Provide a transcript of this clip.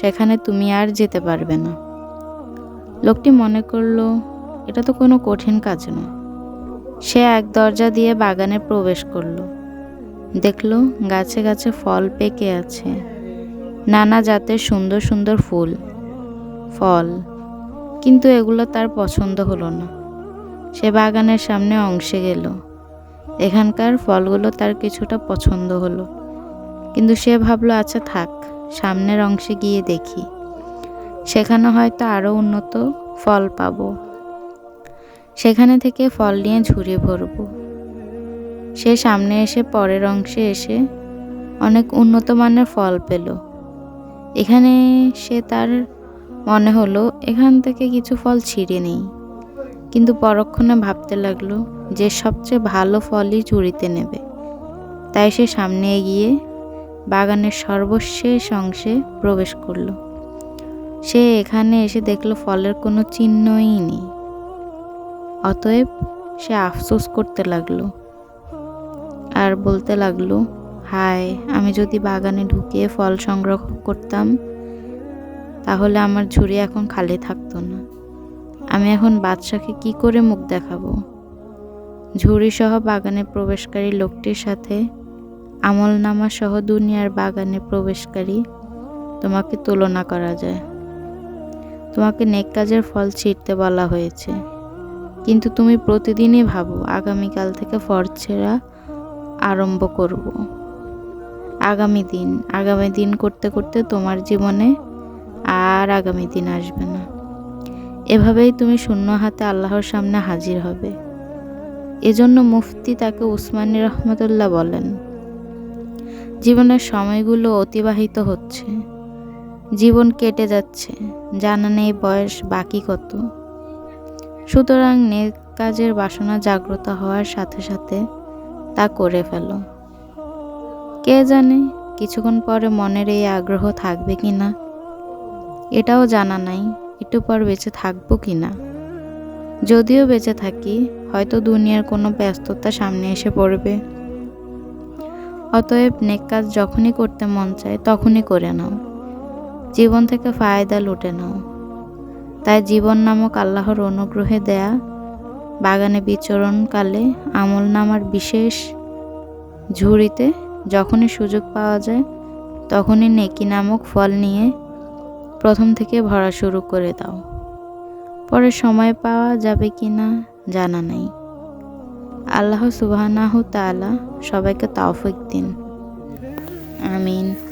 সেখানে তুমি আর যেতে পারবে না। লোকটি মনে করল, এটা তো কোনো কঠিন কাজ নয়। সে এক দরজা দিয়ে বাগানে প্রবেশ করল। দেখল, গাছে গাছে ফল পেকে আছে। নানা জাতের সুন্দর সুন্দর ফুল, ফল। কিন্তু এগুলো তার পছন্দ হলো না। সে বাগানের সামনে অংশে গেল। এখানকার ফলগুলো তার কিছুটা পছন্দ হলো। কিন্তু সে ভাবলো আচ্ছা থাক। সামনের অংশে গিয়ে দেখি। সেখানে হয়তো আরও উন্নত ফল পাব। সেখানে থেকে ফল নিয়ে ঝুড়ি ভরব। সে সামনে এসে পরের অংশে এসে অনেক উন্নত মানের ফল পেল। এখানে সে তার মনে হলো, এখান থেকে কিছু ফল ছিঁড়ে নেই। কিন্তু পরক্ষণে ভাবতে লাগল যে সবচেয়ে ভালো ফলই ঝুড়িতে নেবে। তাই সে সামনে এগিয়ে বাগানের সর্বশেষ অংশে প্রবেশ করল। সে এখানে এসে দেখল ফলের কোনো চিহ্নই নেই। অতএব সে আফসোস করতে লাগল আর বলতে লাগল, হায়, আমি যদি বাগানে ঢুকিয়ে ফল সংগ্রহ করতাম, তাহলে আমার ঝুড়ি এখন খালি থাকতো না। আমি এখন বাদশাকে কি করে মুখ দেখাবো? ঝুড়ি সহ বাগানে প্রবেশকারী লোকটির সাথে আমলনামা সহ দুনিয়ার বাগানে প্রবেশকারী তোমাকে তুলনা করা যায়। তোমাকে নেক কাজের ফল ছিঁড়তে বলা হয়েছে। কিন্তু তুমি প্রতিদিনই ভাবো, আগামীকাল থেকে ছেঁড়া আরম্ভ করব। আগামী দিন আগামী দিন করতে করতে তোমার জীবনে আর আগামী দিন আসবে না। এভাবেই তুমি শূন্য হাতে আল্লাহর সামনে হাজির হবে। এজন্য মুফতি তাকে উসমানী রহমতুল্লাহ বলেন জীবনের সময়গুলো অতিবাহিত হচ্ছে। জীবন কেটে যাচ্ছে, জানা নেই বয়স বাকি কত। সুতরাং নেক কাজের বাসনা জাগ্রত হওয়ার সাথে সাথে তা করে ফেলো। কে জানে কিছুক্ষণ পরে মনের এই আগ্রহ থাকবে কি না? এটাও জানা নাই, একটু পর বেঁচে থাকব কি না? যদিও বেঁচে থাকি, হয়তো দুনিয়ার কোনো ব্যস্ততা সামনে এসে পড়বে। অতএব নেক কাজ যখনই করতে মন চায়, তখনই করে নাও। জীবন থেকে ফায়দা লুটে নাও। তাই জীবন নামক আল্লাহর অনুগ্রহে দেয়া, বাগানে বিচরণকালে আমল নামার বিশেষ ঝুড়িতে যখনই সুযোগ পাওয়া যায়, তখনই নেকি নামক ফল নিয়ে প্রথম থেকে ভরা শুরু করে দাও। পরে সময় পাওয়া যাবে কি না জানা নেই। আল্লাহ সুবাহ তালা সবাইকে তাওফিক দিন। আমিন।